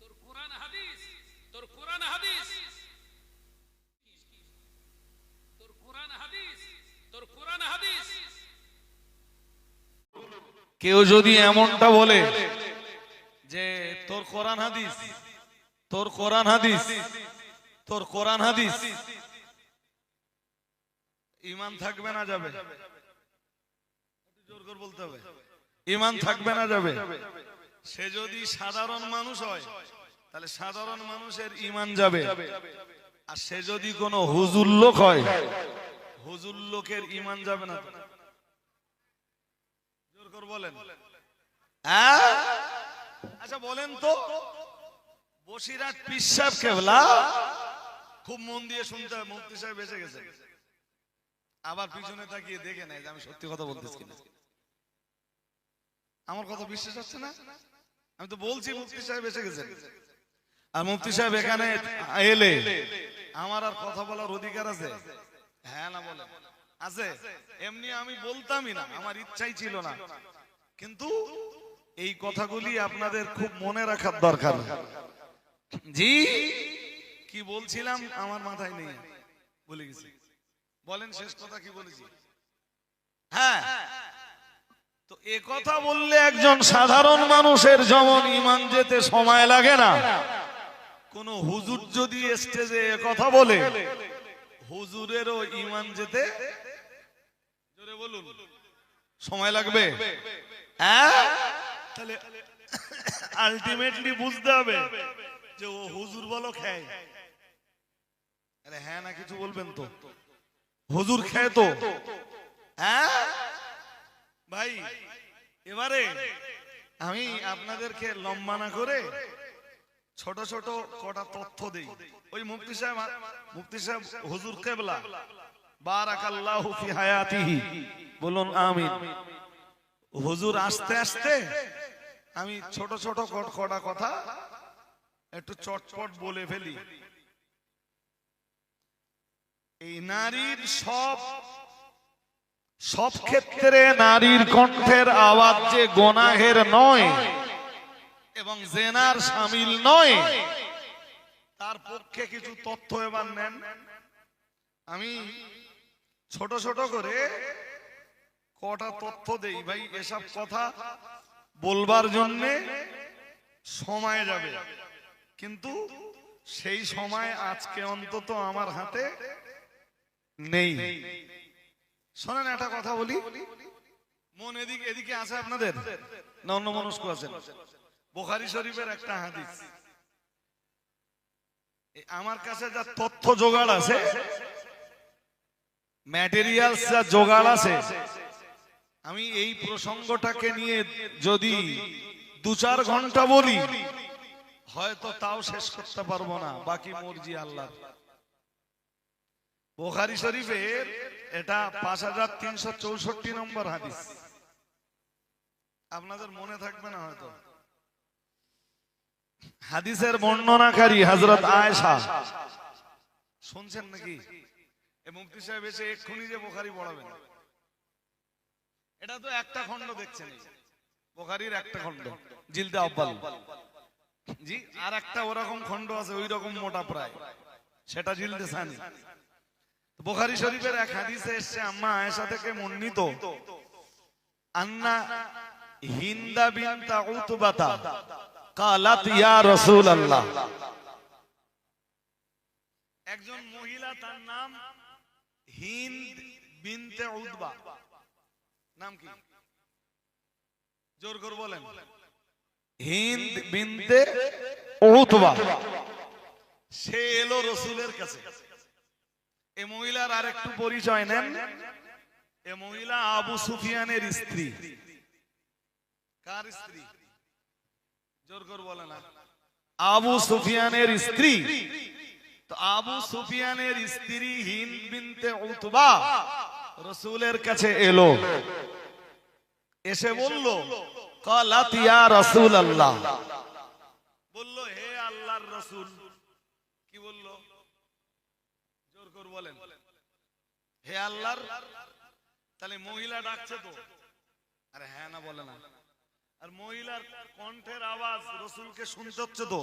তোর কোরআন হাদিস, তোর কোরআন হাদিস। তোর কোরআন হাদিস, তোর কোরআন হাদিস। কেউ যদি এমনটা বলে যে তোর কোরআন হাদিস, তোর কোরআন হাদিস, তোর কোরআন হাদিস, ইমান থাকবে না যাবে। জোর করে বলতে হবে। ইমান থাকবে না যাবে। সে যদি সাধারণ মানুষ হয়, তাহলে সাধারণ মানুষের ইমান যাবে। আর সে যদি কোনো হুজুর লোক হয়, হুজুর লোকের ইমান যাবে না বলেন। হ্যাঁ? আচ্ছা বলেন তো। বসিরাট পিসাব কেবলা? খুব মন দিয়ে শুনতে হয়, মুফতি সাহেব এসে গেছে। আবার পিছনে তাকিয়ে দেখে নেয় যে আমি সত্যি কথা বলতেছি আমার কথা বিশ্বাস হচ্ছে না? আমি তো বলছি মুফতি সাহেব এসে গেছেন। আর মুফতি সাহেব এখানে এলে আমার আর কথা বলার অধিকার আছে? হ্যাঁ না বলে আছে? এমনি আমি বলতামই না আমার ইচ্ছাই ছিল না। কিন্তু এই কথাগুলি আপনাদের খুব মনে রাখার দরকার। জি? কি বলছিলাম? আমার মাথায় নেই। বলে গেছি। বলেন শেষ কথা কি বলেছি? হ্যাঁ। তো এ কথা বললে একজন সাধারণ মানুষের যেমন ইমান যেতে সময় লাগে না। কোন হুজুর যদি স্টেজে কথা বলে হুজুরেরও ইমান যেতে জোরে বলুন। সময় লাগবে? হ্যাঁ? তাহলে আলটিমেটলি বুঝতে হবে যে ও হুজুর বলো খায়। আরে হ্যাঁ না কিছু বলবেন তো। হুজুর খায় তো। হ্যাঁ? ভাই, এবারে আমি আপনাদেরকে লম্বা না করে ছোট ছোট কটা তথ্য দেই। ওই মুফতি সাহেব মুফতি সাহেব হুজুর কেবলা। বারাকাল্লাহু হায়াতিহি। বলুন, আমিন। হুজুর আসতে আসতে আমি ছোট ছোট কটা কথা একটু চটপট বলে ফেলি। এই নারীর সব সব ক্ষেত্রে নারীর কণ্ঠের আওয়াজ যে গোনাহের নয় এবং জেনার সামিল নয়, তার পক্ষে কিছু তথ্য এবার নেন। আমি ছোট ছোট করে কটা তথ্য দেই। ভাই, এসব কথা বলবার জন্য সময় যাবে। কিন্তু সেই সময় আজকে অন্তত আমার হাতে নেই। শোনেন, একটা কথা বলি। মন এদিকে এদিকে আছে আপনাদের? না অন্য মনস্ক আছেন? বোখারি শরীফের একটা হাদিস। আমার কাছে যা তথ্য জোগাড় আছে ম্যাটেরিয়ালস যা জোগাড় আছে, আমি এই প্রসঙ্গটাকে নিয়ে যদি দু চার ঘণ্টা বলি, হয়তো তাও শেষ করতে পারব না। বাকি মর্জি আল্লাহ বোখারি শরীফের এটা পাঁচ হাজার তিনশো চৌষট্টি নম্বর হাদিস। আপনাদের মনে থাকবে না হয়তো। হাদিসের বর্ণনাকারী হজরত আয়েশা। শুনছেন নাকি? মুফতি সাহেব এসে এক্ষুনি যে বোখারি পড়াবেন। এটা তো একটা খণ্ড দেখছেন বোখারির একটা খণ্ড, জিলদে আব্বাল। জি, আর একটা ওরকম খণ্ড আছে ওই রকম মোটা প্রায়। সেটা জিলদে সানি। বোখারি শরীফের এক হাদিসে এসছে, আম্মা আয়েশা থেকে মন্নিত। আন্না হিন্দা বিনতা উতবাতা, কালাত ইয়া রাসূলুল্লাহ। একজন মহিলা তার নাম হিন্দ বিনতে উতবা। নাম কি? জোর করে বলেন। হিন্দ বিনতে উতবা। সে এলো রসুলের কাছে। এ মহিলার আর একটু পরিচয় নেন। এ মহিলা আবু সুফিয়ানের স্ত্রী। কার স্ত্রী? জোর করে বলে না। আবু সুফিয়ানের স্ত্রী। তো আবু সুফিয়ানের স্ত্রী হিন্দ বিনতে উতবা রসুলের কাছে এলো। এসে বলল, কালাত ইয়া রাসূলুল্লাহ। বলল, হে আল্লাহর রসুল কি বলল জোর করে বলেন? হে আল্লাহর, তাহলে মহিলা ডাকছে তো। আরে হ্যাঁ না, বলে না। আর মহিলার কণ্ঠের আওয়াজ রসুলকে শুনতে হচ্ছে তো।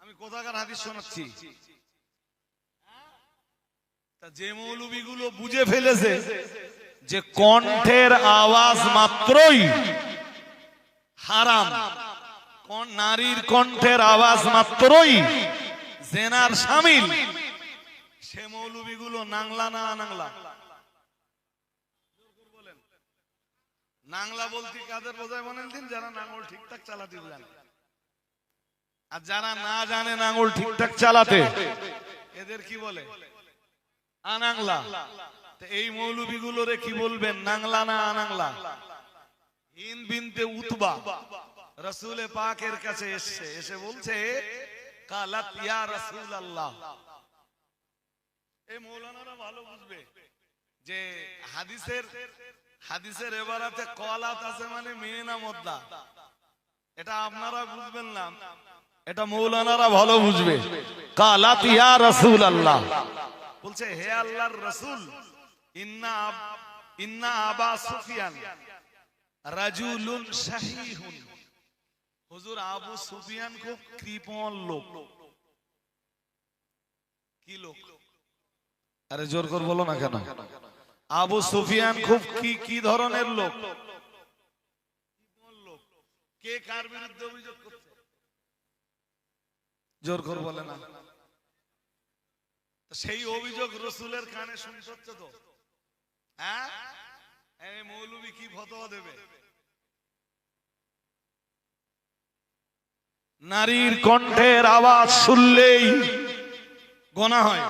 আমি কোথাকার হাদিস শোনাচ্ছি? যে মৌলবীগুলো বুঝে ফেলেছে যে কণ্ঠের আওয়াজ মাত্রই হারাম। নারীর কণ্ঠের আওয়াজ মাত্রই জেনার সামিল সে মৌলবীগুলো নাংলা না নাংলা? নাংলা বলতে কাদের বোঝায় বলেন দিন? যারা নাঙ্গল ঠিকঠাক চালাতে জানে। আর যারা না জানে নাঙ্গল ঠিকঠাক চালাতে এদের কি বলে? আনাংলা। তো এই মৌলবীগুলোরে কি বলবেন? নাংলা না আনাংলা? হিন বিনতে উতবা। রসুলে পাকের কাছে এসছে এসে বলছে কালাত, ইয়া রসুল আল্লাহ এই মৌলানারা ভালো বুঝবে যে হাদিসের হাদিসের এবারাতে কলাত আছে মানে মেয়ে না এটা আপনারা বুঝবেন না। এটা মৌলানারা ভালো বুঝবে। কালাত, ইয়া রসুল আল্লাহ বলছে, হে আল্লাহর রসুল, ইন্না ইন্না আবা সুফিয়ান রাজুলুন শাহীহুন। হুজুর আবু সুফিয়ান খুব কৃপণ লোক। কি লোক? আরে জোর কর বলো না কেন? আবু সুফিয়ান খুব কি কি ধরনের লোক? কে কার বিরুদ্ধে অভিযোগ করছে? জোর কর বলে না। সেই অভিযোগ রসুলের কানে শুনতে হচ্ছে তো। হ্যাঁ? মৌলবী কি ফতোয়া দেবে? নারীর কণ্ঠের আওয়াজ শুনলেই গোনা হয়।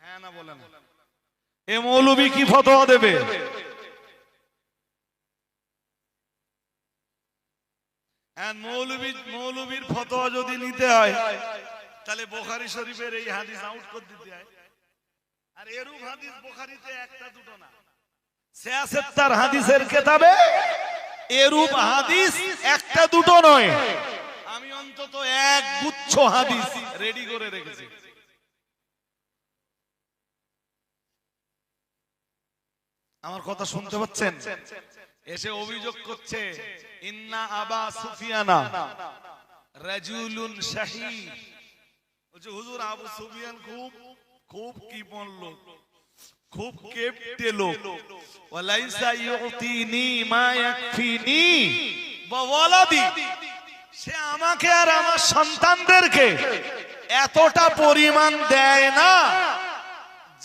হ্যাঁ না বলে না। এ মৌলবী কি ফতোয়া দেবে? হ্যাঁ মৌলবী, মৌলবীর ফতোয়া যদি নিতে হয়, তাহলে বোখারি শরীফের এই হাদিস আউট করে দিতে হয়। আর এরূপ হাদিস বোখারিতে একটা দুটো না। হাদিসের কেতাবে এরূপ হাদিস একটা দুটো নয়। আমি অন্তত এক গুচ্ছ হাদিস রেডি করে রেখেছি। আমার কথা শুনতে পাচ্ছেন? এসে অভিযোগ করছে, ইন্না আবা সুফিয়ানা রাজুলুন শাহী। হুজুর, আবু সুফিয়ান খুব খুব কি লোক। খুব কেপটে লোক। ওয়ালাইসা ইউতিনি মা ইয়াকফিনি। ওয়ালাদি। সে আমাকে আর আমার সন্তানদেরকে এতটা পরিমাণ দেয় না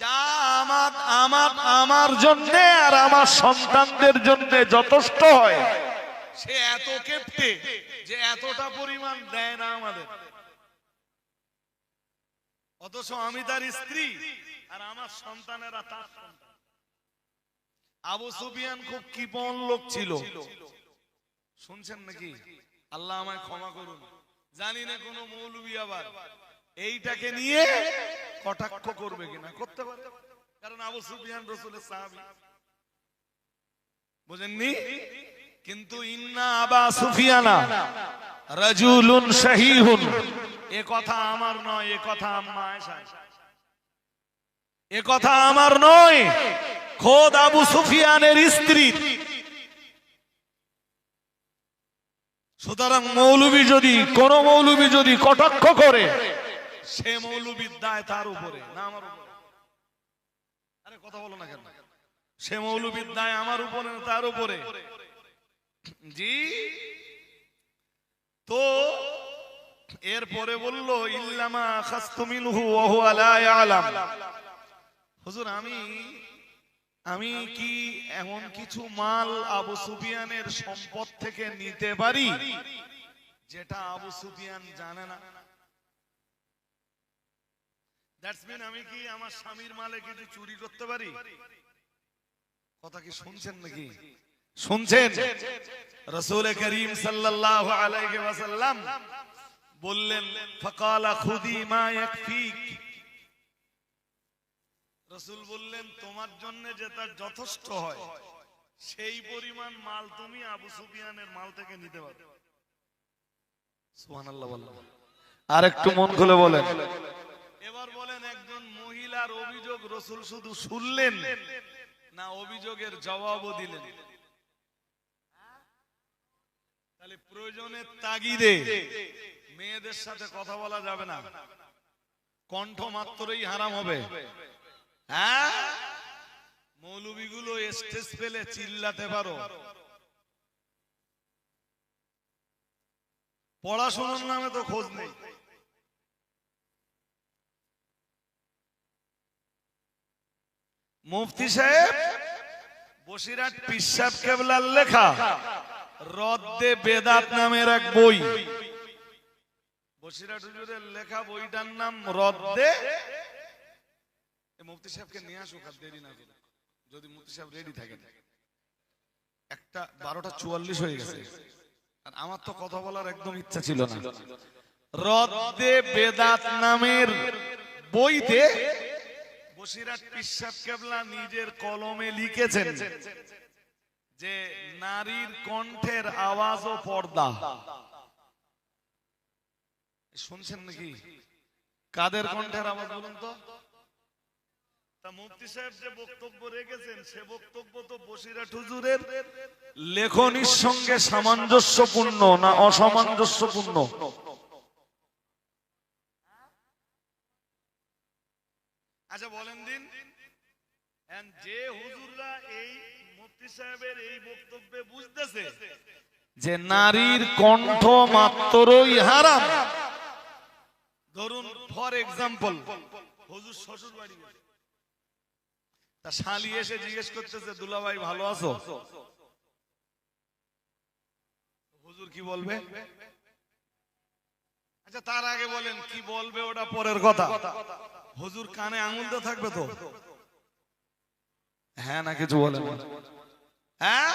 যা আমার আমার আমার জন্য আর আমার সন্তানদের জন্য যথেষ্ট হয়। সে এত কেপটে যে এতটা পরিমাণ দেয় না আমাদের। অথচ আমি তার স্ত্রী। আর আমার সন্তানেরা তার আবু সুফিয়ান খুব কৃপণ লোক ছিল। শুনছেন নাকি? আল্লাহ আমায় ক্ষমা করুন। জানি না কোন মৌলবি আবার এইটাকে নিয়ে কটাক্ষ করবে কিনা, করতে পারে। কারণ আবু সুফিয়ান রসুলের সাহাবী। বুঝেননি? কিন্তু ইন্না আবা সুফিয়ানা রাজুলুন শাহীহুন। এ কথা আমার নয়, এ কথা এ কথা আমার নয়, খোদ আবু সুফিয়ানের স্ত্রী। সুতরাং মৌলবী যদি, কোন মৌলবী যদি কটাক্ষ করে, সে মৌলবীর দায় তার উপরে কথা বলো না কেন? সে মৌলবীর দায় আমার উপরে তার উপরে? জি? তো এরপরে বলল ইল্লামা খাস্তুমিনহু ওয়া হুয়া লা ইয়ালাম। হুজুর আমি আমি কি এমন কিছু মাল আবু সুফিয়ানের সম্পদ থেকে নিতে পারি যেটা আবু সুফিয়ান জানে না? দ্যাটস মিন আমি কি আমার স্বামীর মালে কিছু চুরি করতে পারি? কথা কি শুনছেন নাকি? শুনছেন। রসুল করিম সাল্লাল্লাহু আলাইহি ওয়াসাল্লাম বললেন ফাকালা খুদি মা ইয়াকফিক। রসুল বললেন তোমার জন্য যেটা যথেষ্ট হয় সেই পরিমাণ মাল তুমি আবু সুফিয়ানের মাল থেকে নিতে পারো। সুবহানাল্লাহ বললেন। আর একটু মন খুলে বলেন। এবার বলেন একজন মহিলার অভিযোগ রসুল শুধু শুনলেন না অভিযোগের জবাবও দিলেন? তাহলে প্রয়োজনের তাগিদে মেয়েদের সাথে কথা বলা যাবে না। কণ্ঠ মাত্রই হারাম হবে। হ্যাঁ? মৌলবীগুলো স্টেজ পেলে চিল্লাতে পারো। পড়াশোনার নামে তো খোঁজ নেই। মুফতি সাহেব, বসিরহাট পিসাব কেবলার লেখা, রদ্দে বেদাত নামের এক বই। বসিরহাট হুজুরের লেখা বইটার নাম রদ্দে। মুফতি সাহেবকে নিয়ে আর দেরি না করে যদি মুফতি সাহেব রেডি থাকেন। একটা বারোটা চুয়াল্লিশ হয়ে গেছে। আর আমার তো কথা বলার একদম ইচ্ছা ছিল না। রদ্দে বেদাত নামের বইতে বসিরহাট পিসাব কেবলা নিজের কলমে লিখেছেন যে, নারীর কণ্ঠের আওয়াজ ও পর্দা। শুনছেন নাকি? কাদের কণ্ঠের আওয়াজ বলুন তো? তা? মুফতি সাহেব যে বক্তব্য রেখেছেন সে বক্তব্য তো বসিরহাট হুজুরের। লেখনির সঙ্গে সামঞ্জস্যপূর্ণ না অসামঞ্জস্যপূর্ণ? আচ্ছা বলেন দিন। যে হুজুররা এই মুফতি সাহেবের এই বক্তব্যে বুঝতেছে যে নারীর কণ্ঠ মাত্রই হারাম। ফর এক্সাম্পল হুজুর শ্বশুর বাড়ি তা শালি এসে জিজ্ঞেস করতেছে, দুলাভাই ভালো আছো? হুজুর কি বলবে? আচ্ছা তার আগে বলেন, কি বলবে ওটা পরের কথা। হুজুর কানে আঙুল তো থাকবে তো? হ্যাঁ না, কিছু বলেন হ্যাঁ?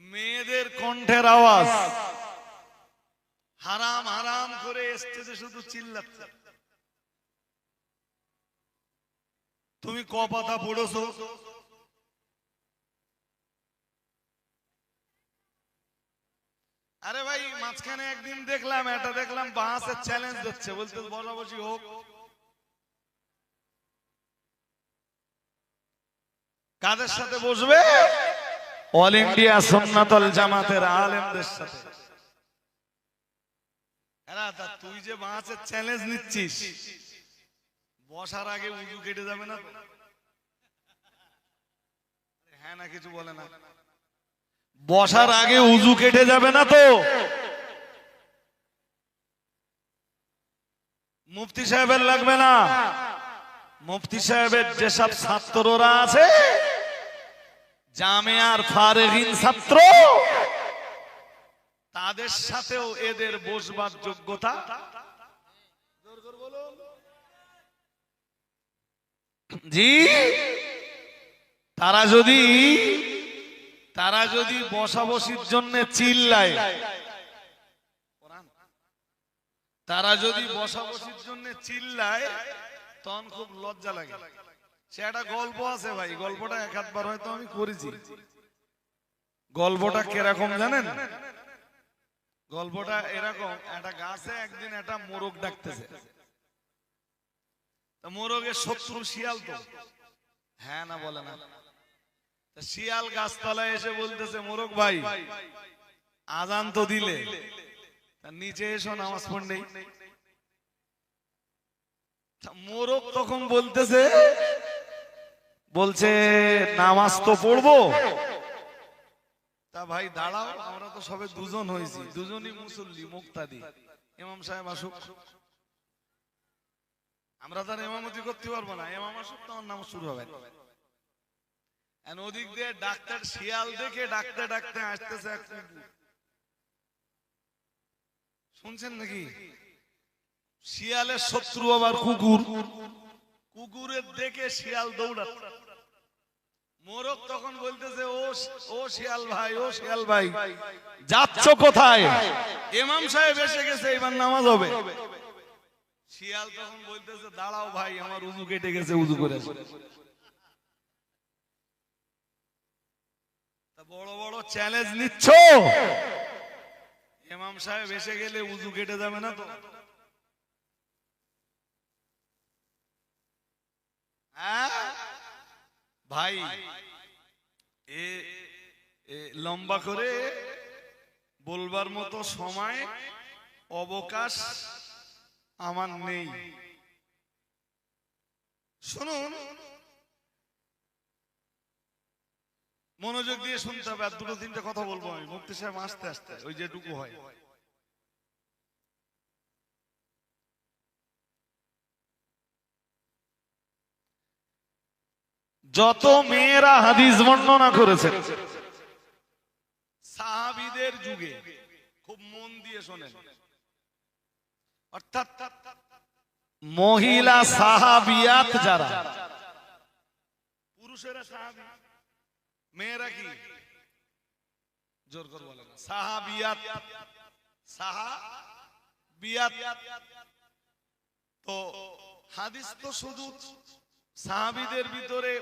মেয়েদের কণ্ঠের আওয়াজ হারাম হারাম করে স্টেজে শুধু চিল্লাচ্ছে। তুমি ক পাতা পড়েছো? আরে ভাই, মাঝখানে একদিন দেখলাম এটা দেখলাম বাহাসের চ্যালেঞ্জ হচ্ছে বলতে বসাবসি হোক। কাদের সাথে বসবে? অল ইন্ডিয়া সুন্নাতল জামাতের আলেমদের সাথে। তুই যে বাঁচের চ্যালেঞ্জ নিচ্ছিস, বসার আগে উজু কেটে যাবে না হ্যাঁ না, কিছু বলে না। বসার আগে উজু কেটে যাবে না তো? মুফতি সাহেবের লাগবে না? মুফতি সাহেবের যেসব ছাত্ররা আছে, জামিয়ার ফারেহিন ছাত্র তাদের সাথেও এদের বসবার যোগ্যতা? জি। তারা যদি তারা যদি বসাবসির জন্য চিল্লায়। তারা যদি বসাবসির জন্য চিল্লায় তখন খুব লজ্জা লাগে। সে একটা গল্প আছে ভাই গল্পটা এক আধবার হয়তো আমি করেছি। গল্পটা কীরকম জানেন? গল্পটা এরকম, একটা গাছে একদিন একটা মোরগ ডাকতেছে। মোরগের শত্রু শিয়াল তো। হ্যাঁ না বলে না। শিয়াল গাছতলায় এসে বলতেছে, মোরগ ভাই, আজান তো দিলে। নিচে এসো, নামাজ পড়নেই তা মোরগ তখন বলতেছে, বলছে, নামাজ তো পড়ব। তা ভাই দাঁড়াও, আমরা তো সবে দুজন হয়েছি। দুজনই মুসল্লি, মুক্তাদি। ইমাম সাহেব আসুক। আমরা তার ইমামতি করতে পারব না। ইমাম আসুক, তখন নামাজ শুরু হবে। ওদিক দিয়ে ডাক্তার শিয়াল দেখে ডাকতে ডাকতে আসতেছে এক শুনছেন নাকি? শিয়ালের শত্রু আবার কুকুর। কুকুরের দেখে শিয়াল দৌড়াচ্ছে। মোরক ও শিয়াল ভাই, ও শিয়াল ভাই। যাচ্ছ কোথায়? শিয়াল তখন বড় বড় চ্যালেঞ্জ নিচ্ছ? ইমাম সাহেব এসে গেলে উজু কেটে যাবে না তো? হ্যাঁ? ভাই এ লম্বা করে বলবার মতো সময়, অবকাশ আমার নেই। শুনুন, মনোযোগ দিয়ে শুনতে হবে, আর দুটো তিনটে কথা বলব আমি। মুক্তি সাহেব আস্তে আস্তে, ওই যেটুকু হয়। যত মেয়েরা হাদিস বর্ণনা করেছে, সাহাবিদের যুগে খুব মন দিয়ে শোনেন। অর্থাৎ মহিলা সাহাবিয়াত যারা, পুরুষেরা সাহাবি, মেয়েরা কি? জোর করে সাহাবিয়াত। তো হাদিস তো শুধু সাহাবিদের ভিতরে